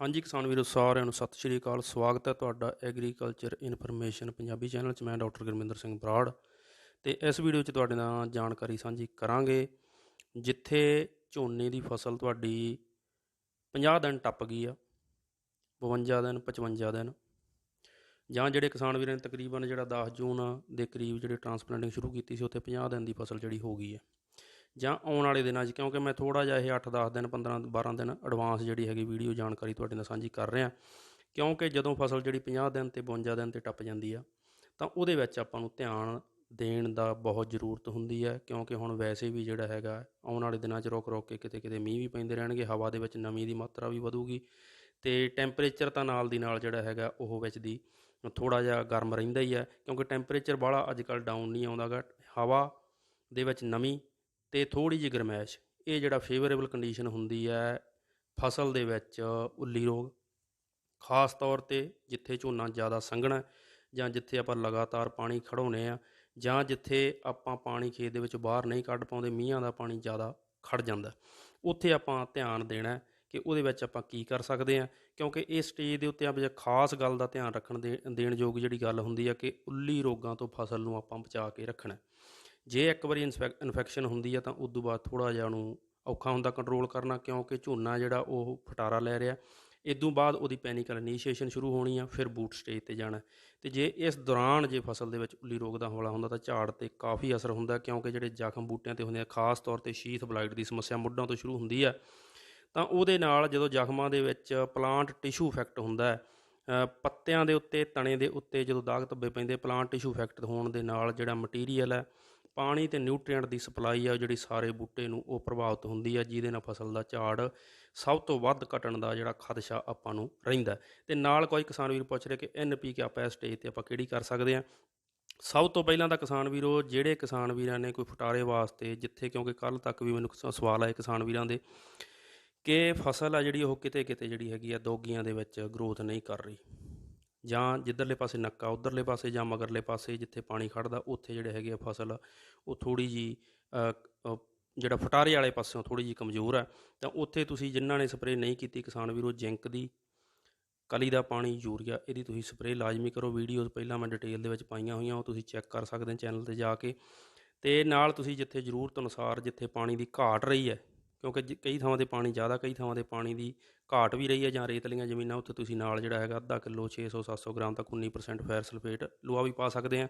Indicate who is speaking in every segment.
Speaker 1: ਹਾਂਜੀ ਕਿਸਾਨ ਵੀਰੋ, ਸਾਰਿਆਂ ਨੂੰ ਸਤਿ ਸ਼੍ਰੀ ਅਕਾਲ। ਸਵਾਗਤ ਹੈ ਤੁਹਾਡਾ ਐਗਰੀਕਲਚਰ ਇਨਫੋਰਮੇਸ਼ਨ ਪੰਜਾਬੀ ਚੈਨਲ 'ਚ। ਮੈਂ ਡਾਕਟਰ ਗੁਰਮਿੰਦਰ ਸਿੰਘ ਬਰਾੜ ਤੇ ਇਸ ਵੀਡੀਓ 'ਚ ਤੁਹਾਡੇ ਨਾਲ ਜਾਣਕਾਰੀ ਸਾਂਝੀ ਕਰਾਂਗੇ, ਜਿੱਥੇ ਝੋਨੇ ਦੀ ਫਸਲ ਤੁਹਾਡੀ 50 ਦਿਨ ਟੱਪ ਗਈ ਆ 52 ਦਿਨ 55 ਦਿਨ। ਜਾਂ ਜਿਹੜੇ ਕਿਸਾਨ ਵੀਰਾਂ ਨੇ ਤਕਰੀਬਨ ਜਿਹੜਾ 10 ਜੂਨ ਦੇ ਕਰੀਬ ਜਿਹੜੇ ਟਰਾਂਸਪਲਾਂਟਿੰਗ ਸ਼ੁਰੂ ਕੀਤੀ ਸੀ, ਉੱਥੇ 50 ਦਿਨ ਦੀ ਫਸਲ ਜਿਹੜੀ ਹੋ ਗਈ ਹੈ ਜਾਂ ਆਉਣ ਵਾਲੇ ਦਿਨਾਂ 'ਚ, ਕਿਉਂਕਿ ਮੈਂ ਥੋੜਾ ਜਿਹਾ ਇਹ 8-10 ਦਿਨ 15-12 ਦਿਨ ਐਡਵਾਂਸ ਜਿਹੜੀ ਹੈਗੀ ਵੀਡੀਓ ਜਾਣਕਾਰੀ ਤੁਹਾਡੇ ਨਾਲ ਸਾਂਝੀ ਕਰ ਰਿਹਾ। ਕਿਉਂਕਿ ਜਦੋਂ ਫਸਲ ਜਿਹੜੀ 50 ਦਿਨ ਤੇ 52 ਦਿਨ ਤੇ ਟੱਪ ਜਾਂਦੀ ਆ, ਤਾਂ ਉਹਦੇ ਵਿੱਚ ਆਪਾਂ ਨੂੰ ਧਿਆਨ ਦੇਣ ਦਾ ਬਹੁਤ ਜ਼ਰੂਰਤ ਹੁੰਦੀ ਹੈ ਕਿਉਂਕਿ ਹੁਣ ਵੈਸੇ ਵੀ ਜਿਹੜਾ ਹੈਗਾ, ਆਉਣ ਵਾਲੇ ਦਿਨਾਂ 'ਚ ਰੁਕ ਰੁਕ ਕੇ ਕਿਤੇ ਕਿਤੇ ਮੀਂਹ ਵੀ ਪੈਂਦੇ ਰਹਿਣਗੇ, ਹਵਾ ਦੇ ਵਿੱਚ ਨਮੀ ਦੀ ਮਾਤਰਾ ਵੀ ਵਧੂਗੀ ਤੇ ਟੈਂਪਰੇਚਰ ਤਾਂ ਨਾਲ ਦੀ ਨਾਲ ਜਿਹੜਾ ਹੈਗਾ ਉਹ ਵਿੱਚ ਦੀ ਥੋੜਾ ਜਿਹਾ ਗਰਮ ਰਹਿੰਦਾ ਹੀ ਹੈ ਕਿਉਂਕਿ ਟੈਂਪਰੇਚਰ ਬਾਹਲਾ ਅੱਜ ਕੱਲ੍ਹ ਡਾਊਨ ਨਹੀਂ ਆਉਂਦਾਗਾ ਹਵਾ ਦੇ ਵਿੱਚ ਨਮੀ ਤੇ ਥੋੜੀ ਜਿਹੀ ਗਰਮੈਸ਼, ਇਹ ਜਿਹੜਾ ਫੇਵਰੇਬਲ ਕੰਡੀਸ਼ਨ ਹੁੰਦੀ ਹੈ ਫਸਲ ਦੇ ਵਿੱਚ ਉੱਲੀ ਰੋਗ, ਖਾਸ ਤੌਰ ਤੇ ਜਿੱਥੇ ਝੋਨਾ ਜ਼ਿਆਦਾ ਸੰਘਣਾ ਜਾਂ ਜਿੱਥੇ ਆਪਾਂ ਲਗਾਤਾਰ ਪਾਣੀ ਖੜਾਉਨੇ ਆ ਜਾਂ ਜਿੱਥੇ ਆਪਾਂ ਪਾਣੀ ਖੇਤ ਦੇ ਵਿੱਚ ਬਾਹਰ ਨਹੀਂ ਕੱਢ ਪਾਉਂਦੇ, ਮੀਂਹਾਂ ਦਾ ਪਾਣੀ ਜ਼ਿਆਦਾ ਖੜ ਜਾਂਦਾ ਉੱਥੇ ਆਪਾਂ ਧਿਆਨ ਦੇਣਾ ਕਿ ਉਹਦੇ ਵਿੱਚ ਆਪਾਂ ਕੀ ਕਰ ਸਕਦੇ ਆ ਕਿਉਂਕਿ ਇਸ ਸਟੇਜ ਦੇ ਉੱਤੇ ਆਪਾਂ ਖਾਸ ਗੱਲ ਦਾ ਧਿਆਨ ਰੱਖਣ ਦੇ, ਦੇਣ ਯੋਗ ਜਿਹੜੀ ਗੱਲ ਹੁੰਦੀ ਆ ਕਿ ਉੱਲੀ ਰੋਗਾਂ ਤੋਂ ਫਸਲ ਨੂੰ ਆਪਾਂ ਬਚਾ ਕੇ ਰੱਖਣਾ ਜੇ ਇੱਕ ਵਾਰੀ ਇਨਫੈਕਸ਼ਨ ਹੁੰਦੀ ਆ ਤਾਂ ਉਸ ਤੋਂ ਬਾਅਦ ਥੋੜਾ ਜਿਹਾ ਉਹਨੂੰ ਔਖਾ ਹੁੰਦਾ ਕੰਟਰੋਲ ਕਰਨਾ, ਕਿਉਂਕਿ ਝੋਨਾ ਜਿਹੜਾ ਉਹ ਫਟਾਰਾ ਲੈ ਰਿਹਾ। ਇਦੋਂ ਬਾਅਦ ਉਹਦੀ ਪੈਨਿਕਲ ਇਨੀਸ਼ੀਏਸ਼ਨ ਸ਼ੁਰੂ ਹੋਣੀ ਆ, ਫਿਰ ਬੂਟ ਸਟੇਜ ਤੇ ਜਾਣਾ। ਤੇ ਜੇ ਇਸ ਦੌਰਾਨ ਜੇ ਫਸਲ ਦੇ ਵਿੱਚ ਉੱਲੀ ਰੋਗ ਦਾ ਹੌਲਾ ਹੁੰਦਾ ਤਾਂ ਝਾੜ ਤੇ ਕਾਫੀ ਅਸਰ ਹੁੰਦਾ, ਕਿਉਂਕਿ ਜਿਹੜੇ ਜ਼ਖਮ ਬੂਟਿਆਂ ਤੇ ਹੁੰਦੇ ਆ, ਖਾਸ ਤੌਰ ਤੇ ਸ਼ੀਥ ਬਲਾਈਟ ਦੀ ਸਮੱਸਿਆ ਮੁੱਢਾਂ ਤੋਂ ਸ਼ੁਰੂ ਹੁੰਦੀ ਆ, ਤਾਂ ਉਹਦੇ ਨਾਲ ਜਦੋਂ ਜ਼ਖਮਾਂ ਦੇ ਵਿੱਚ ਪਲਾਂਟ ਟਿਸ਼ੂ ਇਫੈਕਟ ਹੁੰਦਾ ਹੈ ਪੱਤਿਆਂ ਦੇ ਉੱਤੇ, ਤਣੇ ਦੇ ਉੱਤੇ ਜਦੋਂ ਦਾਗ ਧੱਬੇ ਪੈਂਦੇ ਪਲਾਂਟ ਟਿਸ਼ੂ ਇਫੈਕਟ ਹੋਣ ਦੇ ਨਾਲ ਜਿਹੜਾ ਮਟੀਰੀਅਲ ਹੈ ਪਾਣੀ ਤੇ ਨਿਊਟ੍ਰੀਐਂਟ ਦੀ ਸਪਲਾਈ ਆ, ਉਹ ਜਿਹੜੀ ਸਾਰੇ ਬੂਟੇ ਨੂੰ, ਉਹ ਪ੍ਰਭਾਵਿਤ ਹੁੰਦੀ ਆ, ਜਿਹਦੇ ਨਾਲ ਫਸਲ ਦਾ ਝਾੜ ਸਭ ਤੋਂ ਵੱਧ ਘਟਣ ਦਾ ਜਿਹੜਾ ਖਦਸ਼ਾ ਆਪਾਂ ਨੂੰ ਰਹਿੰਦਾ ਤੇ ਨਾਲ ਕੋਈ ਕਿਸਾਨ ਵੀਰ ਪੁੱਛ ਰਿਹਾ ਕਿ ਐਨਪੀਕੇ ਆਪਾਂ ਇਸ ਸਟੇਜ ਤੇ ਆਪਾਂ ਕਿਹੜੀ ਕਰ ਸਕਦੇ ਆ ਸਭ ਤੋਂ ਪਹਿਲਾਂ ਤਾਂ ਕਿਸਾਨ ਵੀਰੋ, ਜਿਹੜੇ ਕਿਸਾਨ ਵੀਰਾਂ ਨੇ ਕੋਈ ਫਟਾਰੇ ਵਾਸਤੇ, ਜਿੱਥੇ ਕਿਉਂਕਿ ਕੱਲ ਤੱਕ ਵੀ ਮੈਨੂੰ ਸ- ਸਵਾਲ ਆਏ ਕਿਸਾਨ ਵੀਰਾਂ ਦੇ ਕਿ ਫਸਲ ਆ ਜਿਹੜੀ ਉਹ ਕਿਤੇ ਕਿਤੇ ਜਿਹੜੀ ਹੈਗੀ ਆ, ਦੋਗੀਆਂ ਦੇ ਵਿੱਚ ਗਰੋਥ ਨਹੀਂ ਕਰ ਰਹੀ। ਜਾਂ ਜਿੱਧਰਲੇ ਪਾਸੇ ਨੱਕਾ, ਉਧਰਲੇ ਪਾਸੇ ਜਾਂ ਮਗਰਲੇ ਪਾਸੇ ਜਿੱਥੇ ਪਾਣੀ ਖੜਦਾ ਉੱਥੇ ਜਿਹੜੇ ਹੈਗੇ ਆ ਫਸਲ, ਉਹ ਥੋੜੀ ਜੀ ਜਿਹੜਾ ਫਟਾਰੇ ਵਾਲੇ ਪਾਸਿਓਂ ਥੋੜੀ ਜੀ ਕਮਜ਼ੋਰ ਹੈ ਤਾਂ ਉੱਥੇ ਤੁਸੀਂ ਜਿਨ੍ਹਾਂ ਨੇ ਸਪਰੇਅ ਨਹੀਂ ਕੀਤੀ, ਕਿਸਾਨ ਵੀਰੋ, ਜਿੰਕ ਦੀ, ਕਲੀ ਦਾ ਪਾਣੀ, ਯੂਰੀਆ, ਇਹਦੀ ਤੁਸੀਂ ਸਪਰੇਅ ਲਾਜ਼ਮੀ ਕਰੋ। ਵੀਡੀਓਜ਼ ਪਹਿਲਾਂ ਮੈਂ ਡਿਟੇਲ ਦੇ ਵਿੱਚ ਪਾਈਆਂ ਹੋਈਆਂ, ਉਹ ਤੁਸੀਂ ਚੈੱਕ ਕਰ ਸਕਦੇ ਹੋ ਚੈਨਲ ਤੇ ਜਾ ਕੇ। ਤੇ ਨਾਲ ਤੁਸੀਂ ਜਿੱਥੇ ਜ਼ਰੂਰਤ ਅਨੁਸਾਰ ਜਿੱਥੇ ਪਾਣੀ ਦੀ ਘਾਟ ਰਹੀ ਹੈ ਕਿਉਂਕਿ ਜ- ਕਈ ਥਾਵਾਂ ਤੇ ਪਾਣੀ ਜ਼ਿਆਦਾ, ਕਈ ਥਾਵਾਂ ਤੇ ਪਾਣੀ ਦੀ ਘਾਟ ਵੀ ਰਹੀ ਹੈ ਜਾਂ ਰੇਤਲੀਆਂ ਜ਼ਮੀਨਾਂ ਉੱਥੇ ਤੁਸੀਂ ਨਾਲ ਜਿਹੜਾ ਹੈਗਾ ਅੱਧਾ ਕਿਲੋ 600 700 ਗ੍ਰਾਮ ਤੱਕ 19% ਫੈਰ ਸਲਫੇਟ ਲੋਹਾ ਵੀ ਪਾ ਸਕਦੇ ਆ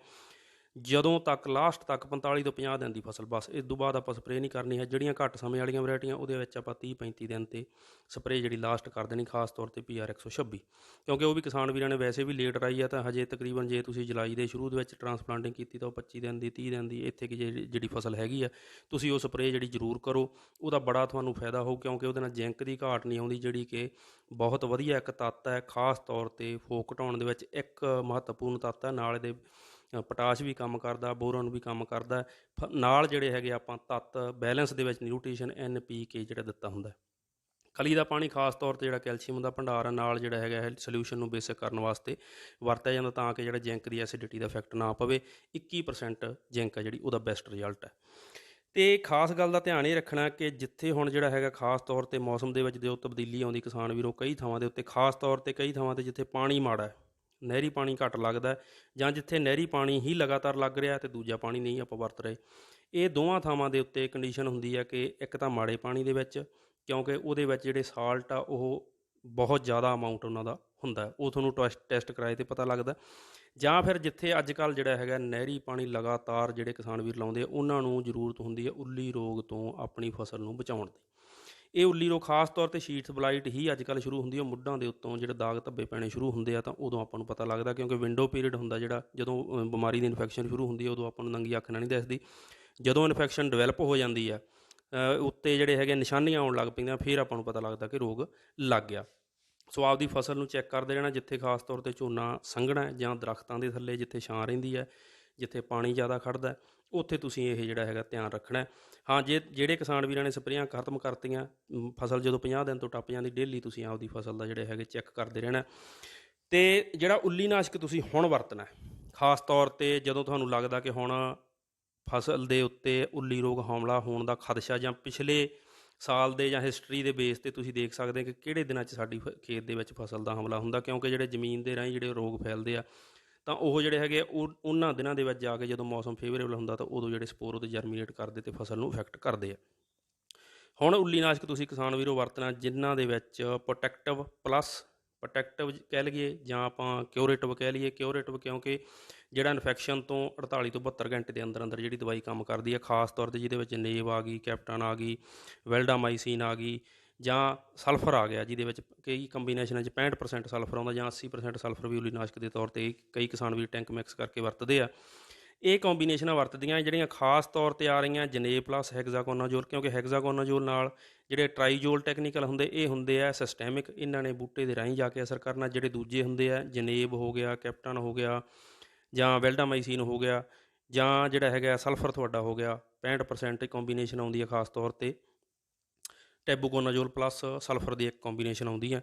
Speaker 1: ਜਦੋਂ ਤੱਕ ਲਾਸਟ ਤੱਕ 45 ਤੋਂ 50 ਦਿਨ ਦੀ ਫਸਲ, ਬਸ ਇਸ ਤੋਂ ਬਾਅਦ ਆਪਾਂ ਸਪਰੇਅ ਨਹੀਂ ਕਰਨੀ ਹੈ। ਜਿਹੜੀਆਂ ਘੱਟ ਸਮੇਂ ਵਾਲੀਆਂ ਵੈਰਾਈਟੀਆਂ, ਉਹਦੇ ਵਿੱਚ ਆਪਾਂ 30 35 ਦਿਨ ਤੇ ਸਪਰੇਅ ਜਿਹੜੀ ਲਾਸਟ ਕਰ ਦੇਣੀ, ਖਾਸ ਤੌਰ ਤੇ PR 126 ਕਿਉਂਕਿ ਉਹ ਵੀ ਕਿਸਾਨ ਵੀਰਾਂ ਨੇ ਵੈਸੇ ਵੀ ਲੇਟ ਰਾਈ ਆ, ਤਾਂ ਹਜੇ ਤਕਰੀਬਨ ਜੇ ਤੁਸੀਂ ਜੁਲਾਈ ਦੇ ਸ਼ੁਰੂ ਦੇ ਵਿੱਚ ਟਰਾਂਸਪਲਾਂਟਿੰਗ ਕੀਤੀ, ਤਾਂ ਉਹ 25 ਦਿਨ ਦੀ 30 ਦਿਨ ਦੀ ਇੱਥੇ ਕਿ ਜਿਹੜੀ ਜਿਹੜੀ ਫਸਲ ਹੈਗੀ ਆ, ਤੁਸੀਂ ਉਹ ਸਪਰੇਅ ਜਿਹੜੀ ਜ਼ਰੂਰ ਕਰੋ। ਉਹਦਾ ਬੜਾ ਤੁਹਾਨੂੰ ਫਾਇਦਾ ਹੋਊ, ਕਿਉਂਕਿ ਉਹਦੇ ਨਾਲ ਜਿੰਕ ਦੀ ਘਾਟ ਨਹੀਂ ਆਉਂਦੀ, ਜਿਹੜੀ ਕਿ ਬਹੁਤ ਵਧੀਆ ਇੱਕ ਤੱਤ ਹੈ। ਖਾਸ ਤੌਰ ਤੇ ਫੋਕ ਘਟਾਉਣ ਦੇ ਵਿੱਚ ਇੱਕ ਮਹੱਤਵਪੂਰਨ ਤੱਤ ਹੈ। ਨਾਲ ਇਹਦੇ ਪੋਟਾਸ਼ ਵੀ ਕੰਮ ਕਰਦਾ, ਬੋਰਨ ਵੀ ਕੰਮ ਕਰਦਾ, ਫ- ਨਾਲ ਜਿਹੜੇ ਹੈਗੇ ਆਪਾਂ ਤੱਤ ਬੈਲੈਂਸ ਦੇ ਵਿੱਚ ਨਿਊਟ੍ਰੀਸ਼ਨ, ਐਨ ਪੀ ਕੇ ਜਿਹੜਾ ਦਿੱਤਾ ਹੁੰਦਾ ਹੈ। ਕਲੀ ਦਾ ਪਾਣੀ ਖਾਸ ਤੌਰ ਤੇ ਜਿਹੜਾ ਕੈਲਸ਼ੀਅਮ ਦਾ ਭੰਡਾਰ ਹੈ ਨਾਲ ਜਿਹੜਾ ਹੈਗਾ ਹੈ ਸੋਲੂਸ਼ਨ ਨੂੰ ਬੇਸਿਕ ਕਰਨ ਵਾਸਤੇ ਵਰਤਿਆ ਜਾਂਦਾ ਤਾਂ ਕਿ ਜਿਹੜਾ ਜਿੰਕ ਦੀ ਐਸਿਡਿਟੀ ਦਾ ਇਫੈਕਟ ਨਾ ਪਵੇ 21% ਜਿੰਕ ਹੈ ਜਿਹੜੀ, ਉਹਦਾ ਬੈਸਟ ਰਿਜ਼ਲਟ ਹੈ ਤੇ ਖਾਸ ਗੱਲ ਦਾ ਧਿਆਨ ਇਹ ਰੱਖਣਾ ਕਿ ਜਿੱਥੇ ਹੁਣ ਜਿਹੜਾ ਹੈਗਾ ਖਾਸ ਤੌਰ ਤੇ ਮੌਸਮ ਦੇ ਵਿੱਚ ਜੋ ਤਬਦੀਲੀ ਆਉਂਦੀ, ਕਿਸਾਨ ਵੀਰੋ ਕਈ ਥਾਵਾਂ ਦੇ ਉੱਤੇ, ਖਾਸ ਤੌਰ ਤੇ ਕਈ ਥਾਵਾਂ ਤੇ ਜਿੱਥੇ ਪਾਣੀ ਮਾੜਾ ਹੈ ਨਹਿਰੀ ਪਾਣੀ ਘੱਟ ਲੱਗਦਾ ਜਾਂ ਜਿੱਥੇ ਨਹਿਰੀ ਪਾਣੀ ਹੀ ਲਗਾਤਾਰ ਲੱਗ ਰਿਹਾ ਤੇ ਦੂਜਾ ਪਾਣੀ ਨਹੀਂ ਆਪਾਂ ਵਰਤ ਰਹੇ। ਇਹ ਦੋਵਾਂ ਥਾਵਾਂ ਦੇ ਉੱਤੇ ਕੰਡੀਸ਼ਨ ਹੁੰਦੀ ਹੈ ਕਿ ਇੱਕ ਤਾਂ ਮਾੜੇ ਪਾਣੀ ਦੇ ਵਿੱਚ, ਕਿਉਂਕਿ ਉਹਦੇ ਵਿੱਚ ਜਿਹੜੇ ਸਾਲਟ ਆ, ਉਹ ਬਹੁਤ ਜ਼ਿਆਦਾ ਅਮਾਉਂਟ ਉਹਨਾਂ ਦਾ ਹੁੰਦਾ ਉਹ ਤੁਹਾਨੂੰ ਟੈਸਟ ਟੈਸਟ ਕਰਾਏ ਤੇ ਪਤਾ ਲੱਗਦਾ ਜਾਂ ਫਿਰ ਜਿੱਥੇ ਅੱਜ ਕੱਲ ਜਿਹੜਾ ਹੈਗਾ ਨਹਿਰੀ ਪਾਣੀ ਲਗਾਤਾਰ ਜਿਹੜੇ ਕਿਸਾਨ ਵੀਰ ਲਾਉਂਦੇ ਆ, ਉਹਨਾਂ ਨੂੰ ਜ਼ਰੂਰਤ ਹੁੰਦੀ ਹੈ ਉੱਲੀ ਰੋਗ ਤੋਂ ਆਪਣੀ ਫਸਲ ਨੂੰ ਬਚਾਉਣ ਦੀ। ਇਹ ਉੱਲੀ ਰੋਗ ਖਾਸ ਤੌਰ ਤੇ ਸ਼ੀਟਸ ਬਲਾਈਟ ਹੀ ਅੱਜ ਕੱਲ ਸ਼ੁਰੂ ਹੁੰਦੀ ਹੈ ਮੁੱਢਾਂ ਦੇ ਉੱਤੋਂ ਜਿਹੜੇ ਦਾਗ ਧੱਬੇ ਪੈਣੇ ਸ਼ੁਰੂ ਹੁੰਦੇ ਆ ਤਾਂ ਉਦੋਂ ਆਪਾਂ ਨੂੰ ਪਤਾ ਲੱਗਦਾ, ਕਿਉਂਕਿ ਵਿੰਡੋ ਪੀਰੀਅਡ ਹੁੰਦਾ ਜਿਹੜਾ, ਜਦੋਂ ਬਿਮਾਰੀ ਦੀ ਇਨਫੈਕਸ਼ਨ ਸ਼ੁਰੂ ਹੁੰਦੀ ਹੈ ਉਦੋਂ ਆਪਾਂ ਨੂੰ ਨੰਗੀ ਅੱਖ ਨਾਲ ਨਹੀਂ ਦਿਸਦੀ। ਜਦੋਂ ਇਨਫੈਕਸ਼ਨ ਡਿਵੈਲਪ ਹੋ ਜਾਂਦੀ ਆ ਉੱਤੇ ਜਿਹੜੇ ਹੈਗੇ ਨਿਸ਼ਾਨੀਆਂ ਆਉਣ ਲੱਗ ਪੈਂਦੀਆਂ ਫਿਰ ਆਪਾਂ ਨੂੰ ਪਤਾ ਲੱਗਦਾ ਕਿ ਰੋਗ ਲੱਗ ਗਿਆ। ਸੋ ਆਪਦੀ ਫਸਲ ਨੂੰ ਚੈੱਕ ਕਰਦੇ ਰਹਿਣਾ, ਜਿੱਥੇ ਖਾਸ ਤੌਰ ਤੇ ਝੋਨਾ ਸੰਘਣਾ ਜਾਂ ਦਰਖਤਾਂ ਦੇ ਥੱਲੇ, ਜਿੱਥੇ ਛਾਂ ਰਹਿੰਦੀ ਹੈ। ਜਿੱਥੇ ਪਾਣੀ ਜ਼ਿਆਦਾ ਖੜਦਾ ਉੱਥੇ ਤੁਸੀਂ ਇਹ ਜਿਹੜਾ ਹੈਗਾ ਧਿਆਨ ਰੱਖਣਾ ਹਾਂ ਜੇ ਜਿਹੜੇ ਕਿਸਾਨ ਵੀਰਾਂ ਨੇ ਸਪਰੇਆਂ ਖਤਮ ਕਰਤੀਆਂ ਫਸਲ ਜਦੋਂ 50 ਦਿਨ ਤੋਂ ਟੱਪ ਜਾਂਦੀ, ਡੇਲੀ ਤੁਸੀਂ ਆਪਦੀ ਫਸਲ ਦਾ ਜਿਹੜੇ ਹੈਗੇ ਚੈੱਕ ਕਰਦੇ ਰਹਿਣਾ ਹੈ। ਤੇ ਜਿਹੜਾ ਉੱਲੀ ਨਾਸ਼ਕ ਤੁਸੀਂ ਹੁਣ ਵਰਤਣਾ ਖਾਸ ਤੌਰ ਤੇ ਜਦੋਂ ਤੁਹਾਨੂੰ ਲੱਗਦਾ ਕਿ ਹੁਣ ਫਸਲ ਦੇ ਉੱਤੇ ਉੱਲੀ ਰੋਗ ਹਮਲਾ ਹੋਣ ਦਾ ਖਦਸ਼ਾ ਜਾਂ ਪਿਛਲੇ ਸਾਲ ਦੇ ਜਾਂ ਹਿਸਟਰੀ ਦੇ ਬੇਸ ਤੇ ਤੁਸੀਂ ਦੇਖ ਸਕਦੇ ਹੋ ਕਿ ਕਿਹੜੇ ਦਿਨਾਂ 'ਚ ਸਾਡੀ ਫ- ਖੇਤ ਦੇ ਵਿੱਚ ਫਸਲ ਦਾ ਹਮਲਾ ਹੁੰਦਾ, ਕਿਉਂਕਿ ਜਿਹੜੇ ਜ਼ਮੀਨ ਦੇ ਰਾਹੀਂ ਜਿਹੜੇ ਰੋਗ ਫੈਲਦੇ ਆ ਤਾਂ ਉਹ ਜਿਹੜੇ ਹੈਗੇ ਆ, ਉਹ ਉਹਨਾਂ ਦਿਨਾਂ ਦੇ ਵਿੱਚ ਜਾ ਕੇ ਜਦੋਂ ਮੌਸਮ ਫੇਵਰੇਬਲ ਹੁੰਦਾ ਤਾਂ ਉਦੋਂ ਜਿਹੜੇ ਸਪੋਰ ਉਹਦੇ ਜਰਮੀਨੇਟ ਕਰਦੇ ਤੇ ਫਸਲ ਨੂੰ ਇਫੈਕਟ ਕਰਦੇ ਆ। ਹੁਣ ਉੱਲੀਨਾਸ਼ਕ ਤੁਸੀਂ ਕਿਸਾਨ ਵੀਰੋ ਵਰਤਣਾ ਜਿਨ੍ਹਾਂ ਦੇ ਵਿੱਚ ਪ੍ਰੋਟੈਕਟਿਵ ਪਲੱਸ ਪ੍ਰੋਟੈਕਟਿਵ ਕਹਿ ਲਈਏ ਜਾਂ ਆਪਾਂ ਕਿਉਰੇਟਿਵ ਕਹਿ ਲਈਏ। ਕਿਉਰੇਟਿਵ ਕਿਉਂਕਿ ਜਿਹੜਾ ਇਨਫੈਕਸ਼ਨ ਤੋਂ 48 ਤੋਂ 72 ਘੰਟੇ ਦੇ ਅੰਦਰ ਅੰਦਰ ਜਿਹੜੀ ਦਵਾਈ ਕੰਮ ਕਰਦੀ ਹੈ ਖਾਸ ਤੌਰ ਤੇ ਜਿਹਦੇ ਵਿੱਚ ਨੇਵ ਆ ਗਈ ਕੈਪਟਨ ਆ ਗਈ ਵੈਲਡਾਮਾਈਸਿਨ ਆ ਗਈ ਜਾਂ ਸਲਫਰ ਆ ਗਿਆ ਜਿਹਦੇ ਵਿੱਚ ਕਈ ਕੰਬੀਨੇਸ਼ਨਾਂ 'ਚ 65% ਸਲਫਰ ਆਉਂਦਾ ਜਾਂ 80% ਸਲਫਰ ਵੀ ਉੱਲੀਨਾਸ਼ਕ ਦੇ ਤੌਰ ਤੇ ਕਈ ਕਿਸਾਨ ਵੀ ਟੈਂਕ ਮਿਕਸ ਕਰਕੇ ਵਰਤਦੇ ਆ। ਇਹ ਕੰਬੀਨੇਸ਼ਨਾਂ ਵਰਤਦੀਆਂ, ਜਿਹੜੀਆਂ ਖਾਸ ਤੌਰ ਤੇ ਆ ਰਹੀਆਂ ਜਨੇਬ ਪਲੱਸ ਹੈਗਜ਼ਾਗੋਨਾਜੋਲ ਕਿਉਂਕਿ ਹੈਗਜ਼ਾਗੋਨਾਜੋਲ ਨਾਲ ਜਿਹੜੇ ਟ੍ਰਾਈਜੋਲ ਟੈਕਨੀਕਲ ਹੁੰਦੇ, ਇਹ ਹੁੰਦੇ ਆ ਸਿਸਟੈਮਿਕ ਇਹਨਾਂ ਨੇ ਬੂਟੇ ਦੇ ਰਾਹੀਂ ਜਾ ਕੇ ਅਸਰ ਕਰਨਾ। ਜਿਹੜੇ ਦੂਜੇ ਹੁੰਦੇ ਆ ਜਨੇਬ ਹੋ ਗਿਆ, ਕੈਪਟਨ ਹੋ ਗਿਆ, ਜਾਂ ਵੈਲਡਾਮਾਈਸਿਨ ਹੋ ਗਿਆ, ਜਾਂ ਜਿਹੜਾ ਹੈਗਾ ਸਲਫਰ ਤੁਹਾਡਾ ਹੋ ਗਿਆ 65% ਕੰਬੀਨੇਸ਼ਨ ਆਉਂਦੀ ਹੈ ਖਾਸ ਤੌਰ ਤੇ। ਟੈਬੂਕੋਨਾਜੋਲ ਪਲੱਸ ਸਲਫਰ ਦੀ ਇੱਕ ਕੰਬੀਨੇਸ਼ਨ ਆਉਂਦੀ ਹੈ।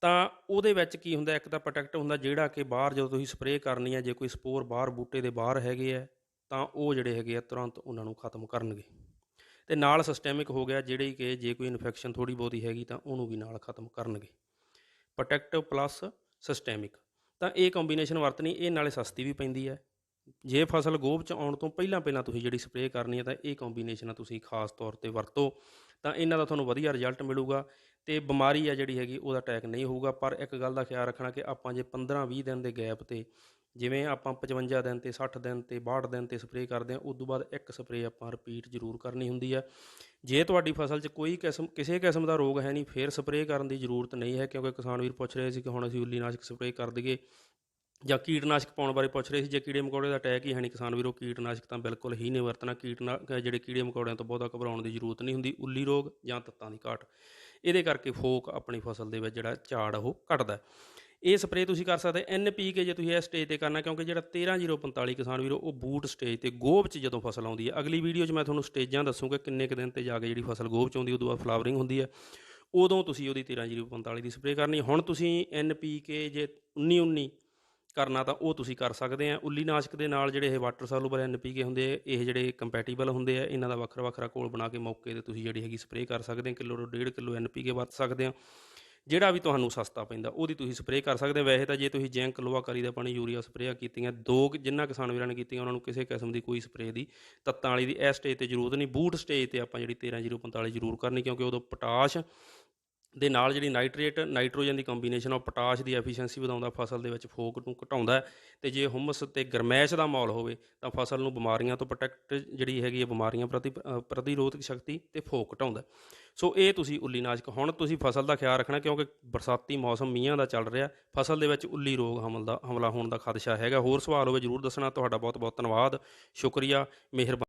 Speaker 1: ਤਾਂ ਉਹਦੇ ਵਿੱਚ ਕੀ ਹੁੰਦਾ, ਇੱਕ ਤਾਂ ਪ੍ਰੋਟੈਕਟ ਹੁੰਦਾ ਜਿਹੜਾ ਕਿ ਬਾਹਰ ਜਦੋਂ ਤੁਸੀਂ ਸਪਰੇਅ ਕਰਨੀ ਹੈ, ਜੇ ਕੋਈ ਸਪੋਰ ਬਾਹਰ ਬੂਟੇ ਦੇ ਬਾਹਰ ਹੈਗੇ ਆ ਤਾਂ ਉਹ ਜਿਹੜੇ ਹੈਗੇ ਆ ਤੁਰੰਤ ਉਹਨਾਂ ਨੂੰ ਖਤਮ ਕਰਨਗੇ। ਤੇ ਨਾਲ ਸਿਸਟੈਮਿਕ ਹੋ ਗਿਆ ਜਿਹੜੀ ਕਿ ਜੇ ਕੋਈ ਇਨਫੈਕਸ਼ਨ ਥੋੜੀ ਬਹੁਤੀ ਹੈਗੀ ਤਾਂ ਉਹਨੂੰ ਵੀ ਨਾਲ ਖਤਮ ਕਰਨਗੇ। ਪ੍ਰੋਟੈਕਟਿਵ ਪਲੱਸ ਸਿਸਟੈਮਿਕ ਤਾਂ ਇਹ ਕੰਬੀਨੇਸ਼ਨ ਵਰਤਣੀ, ਇਹ ਨਾਲੇ ਸਸਤੀ ਵੀ ਪੈਂਦੀ ਹੈ। ਜੇ ਫਸਲ ਗੋਭ ਚ ਆਉਣ ਤੋਂ ਪਹਿਲਾਂ ਪਹਿਲਾਂ ਤੁਸੀਂ ਜਿਹੜੀ ਸਪਰੇਅ ਕਰਨੀ ਹੈ ਤਾਂ ਇਹ ਕੰਬੀਨੇਸ਼ਨ ਤੁਸੀਂ ਖਾਸ ਤੌਰ ਤੇ ਵਰਤੋ। ਤਾਂ ਇਹਨਾਂ ਦਾ ਤੁਹਾਨੂੰ ਵਧੀਆ ਰਿਜ਼ਲਟ ਮਿਲੂਗਾ ਤੇ ਬਿਮਾਰੀ ਆ ਜਿਹੜੀ ਹੈਗੀ ਉਹਦਾ ਅਟੈਕ ਨਹੀਂ ਹੋਊਗਾ। ਪਰ ਇੱਕ ਗੱਲ ਦਾ ਖਿਆਲ ਰੱਖਣਾ ਕਿ ਆਪਾਂ ਜੇ 15-20 ਦਿਨ ਦੇ ਗੈਪ ਤੇ ਜਿਵੇਂ ਆਪਾਂ 55 ਦਿਨ ਤੇ 60 ਦਿਨ ਤੇ 62 ਦਿਨ ਤੇ ਸਪਰੇਅ ਕਰਦੇ ਹਾਂ ਉਸ ਤੋਂ ਬਾਅਦ ਇੱਕ ਸਪਰੇਅ ਆਪਾਂ ਰਿਪੀਟ ਜ਼ਰੂਰ ਕਰਨੀ ਹੁੰਦੀ ਹੈ ਜੇ ਤੁਹਾਡੀ ਫਸਲ 'ਚ ਕੋਈ ਕਿਸਮ, ਕਿਸੇ ਕਿਸਮ ਦਾ ਰੋਗ ਹੈ ਨਹੀਂ, ਫਿਰ ਸਪਰੇਅ ਕਰਨ ਦੀ ਜ਼ਰੂਰਤ ਨਹੀਂ ਹੈ ਕਿਉਂਕਿ ਕਿਸਾਨ ਵੀਰ ਪੁੱਛ ਰਹੇ ਸੀ ਕਿ ਹੁਣ ਅਸੀਂ ਉੱਲੀਨਾਸ਼ਕ ਸਪਰੇਅ ਕਰ ਦਈਏ। ਜਾਂ ਕੀਟਨਾਸ਼ਕ ਪਾਉਣ ਬਾਰੇ ਪੁੱਛ ਰਹੇ ਸੀ, ਜੇ ਕੀੜੇ ਮਕੌੜੇ ਦਾ ਅਟੈਕ ਹੀ ਹੈ ਨਹੀਂ ਕਿਸਾਨ ਵੀਰੋ, ਕੀਟਨਾਸ਼ਕ ਤਾਂ ਬਿਲਕੁਲ ਹੀ ਨਹੀਂ ਵਰਤਣਾ, ਕੀਟਨਾ ਜਿਹੜੇ ਕੀੜੇ ਮਕੌੜਿਆਂ ਤੋਂ ਬਹੁਤਾ ਘਬਰਾਉਣ ਦੀ ਜ਼ਰੂਰਤ ਨਹੀਂ ਹੁੰਦੀ, ਉੱਲੀ ਰੋਗ ਜਾਂ ਤੱਤਾਂ ਦੀ ਘਾਟ। ਇਹਦੇ ਕਰਕੇ ਫੋਕ ਆਪਣੀ ਫਸਲ ਦੇ ਵਿੱਚ ਜਿਹੜਾ ਝਾੜ ਉਹ ਘਟਦਾ ਇਹ ਸਪਰੇਅ ਤੁਸੀਂ ਕਰ ਸਕਦੇ ਐਨ ਪੀ ਕੇ ਜੇ ਤੁਸੀਂ ਇਹ ਸਟੇਜ ਤੇ ਕਰਨਾ, ਕਿਉਂਕਿ ਜਿਹੜਾ 13045 ਕਿਸਾਨ ਵੀਰੋ, ਉਹ ਬੂਟ ਸਟੇਜ ਤੇ ਗੋਭ 'ਚ ਜਦੋਂ ਫਸਲ ਆਉਂਦੀ ਹੈ, ਅਗਲੀ ਵੀਡੀਓ 'ਚ ਮੈਂ ਤੁਹਾਨੂੰ ਸਟੇਜਾਂ ਦੱਸੂਗਾ, ਕਿੰਨੇ ਕੁ ਦਿਨ ਤੇ ਜਾ ਕੇ ਜਿਹੜੀ ਫਸਲ ਗੋਭ 'ਚ ਆਉਂਦੀ ਉਦੋਂ ਬਾਅਦ ਫਲਾਵਰਿੰਗ ਹੁੰਦੀ ਹੈ। ਉਦੋਂ ਤੁਸੀਂ ਉਹਦੀ 13045 ਦੀ ਸਪਰੇਅ ਕਰਨੀ ਹੁਣ ਤੁਸੀਂ ਐਨ ਪੀ ਕੇ ਜੇ 19 19 ਕਰਨਾ ਤਾਂ ਉਹ ਤੁਸੀਂ ਕਰ ਸਕਦੇ ਆ। ਉੱਲੀਨਾਸ਼ਕ ਦੇ ਨਾਲ ਜਿਹੜੇ ਇਹ ਵਾਟਰ ਸੋਲੂਬਲ ਐਨਪੀਕੇ ਹੁੰਦੇ ਆ, ਇਹ ਜਿਹੜੇ ਕੰਪੈਟੀਬਲ ਹੁੰਦੇ ਆ, ਇਹਨਾਂ ਦਾ ਵੱਖਰਾ ਵੱਖਰਾ ਘੋਲ ਬਣਾ ਕੇ ਮੌਕੇ ਤੇ ਤੁਸੀਂ ਜਿਹੜੀ ਹੈਗੀ ਸਪਰੇਅ ਕਰ ਸਕਦੇ ਆ। ਕਿਲੋ ਤੋਂ 1.5 ਕਿਲੋ ਐਨਪੀਕੇ ਵਰਤ ਸਕਦੇ ਆ। ਜਿਹੜਾ ਵੀ ਤੁਹਾਨੂੰ ਸਸਤਾ ਪੈਂਦਾ, ਉਹਦੀ ਤੁਸੀਂ ਸਪਰੇਅ ਕਰ ਸਕਦੇ ਵੈਸੇ ਤਾਂ ਜੇ ਤੁਸੀਂ ਜਿੰਕ ਲੋਹਾ ਕਰੀ ਦਾ ਪਾਣੀ ਯੂਰੀਆ ਸਪਰੇਅ ਕੀਤੀਆਂ, ਦੋ ਕੁ ਜਿੰਨਾ ਕਿਸਾਨ ਵੀਰਾਂ ਨੇ ਕੀਤੀਆਂ, ਉਹਨਾਂ ਨੂੰ ਕਿਸੇ ਕਿਸਮ ਦੀ ਕੋਈ ਸਪਰੇਅ ਦੀ ਤੱਤਾਂ ਵਾਲੀ ਦੀ ਇਸ ਸਟੇਜ ਤੇ ਜ਼ਰੂਰਤ ਨਹੀਂ। ਬੂਟ ਸਟੇਜ ਤੇ ਆਪਾਂ ਜਿਹੜੀ 13045 ਜ਼ਰੂਰ ਕਰਨੀ, ਕਿਉਂਕਿ ਉਦੋਂ ਪੋਟਾਸ਼ ਦੇ ਨਾਲ ਜਿਹੜੀ ਨਾਈਟ੍ਰੇਟ, ਨਾਈਟ੍ਰੋਜਨ ਦੀ ਕੰਬੀਨੇਸ਼ਨ ਉਹ ਪੋਟਾਸ਼ ਦੀ ਐਫੀਸ਼ੀਐਂਸੀ ਵਧਾਉਂਦਾ, ਫਸਲ ਦੇ ਵਿੱਚ ਫੋਕ ਨੂੰ ਘਟਾਉਂਦਾ ਹੈ ਤੇ ਜੇ ਹੁਮਸ ਤੇ ਗਰਮੈਸ਼ ਦਾ ਮਾਹੌਲ ਹੋਵੇ ਤਾਂ ਫਸਲ ਨੂੰ ਬਿਮਾਰੀਆਂ ਤੋਂ ਪ੍ਰੋਟੈਕਟ ਜਿਹੜੀ ਹੈਗੀ ਹੈ ਬਿਮਾਰੀਆਂ ਪ੍ਰਤੀ ਪ੍ਰਤੀਰੋਧਕ ਸ਼ਕਤੀ ਤੇ ਫੋਕ ਘਟਾਉਂਦਾ ਸੋ ਇਹ ਤੁਸੀਂ ਉੱਲੀ ਉੱਲੀਨਾਸ਼ਕ ਹੁਣ ਤੁਸੀਂ ਫਸਲ ਦਾ ਖਿਆਲ ਰੱਖਣਾ ਕਿਉਂਕਿ ਬਰਸਾਤੀ ਮੌਸਮ ਮੀਂਹਾਂ ਦਾ ਚੱਲ ਰਿਹਾ, ਫਸਲ ਦੇ ਵਿੱਚ ਉੱਲੀ ਰੋਗ ਹਮਲ ਦਾ, ਹਮਲਾ ਹੋਣ ਦਾ ਖਦਸ਼ਾ ਹੈਗਾ। ਹੋਰ ਸਵਾਲ ਹੋਵੇ ਜਰੂਰ ਦੱਸਣਾ, ਤੁਹਾਡਾ ਬਹੁਤ ਬਹੁਤ ਧੰਨਵਾਦ, ਸ਼ੁਕਰੀਆ, ਮਿਹਰਬਾਨੀ।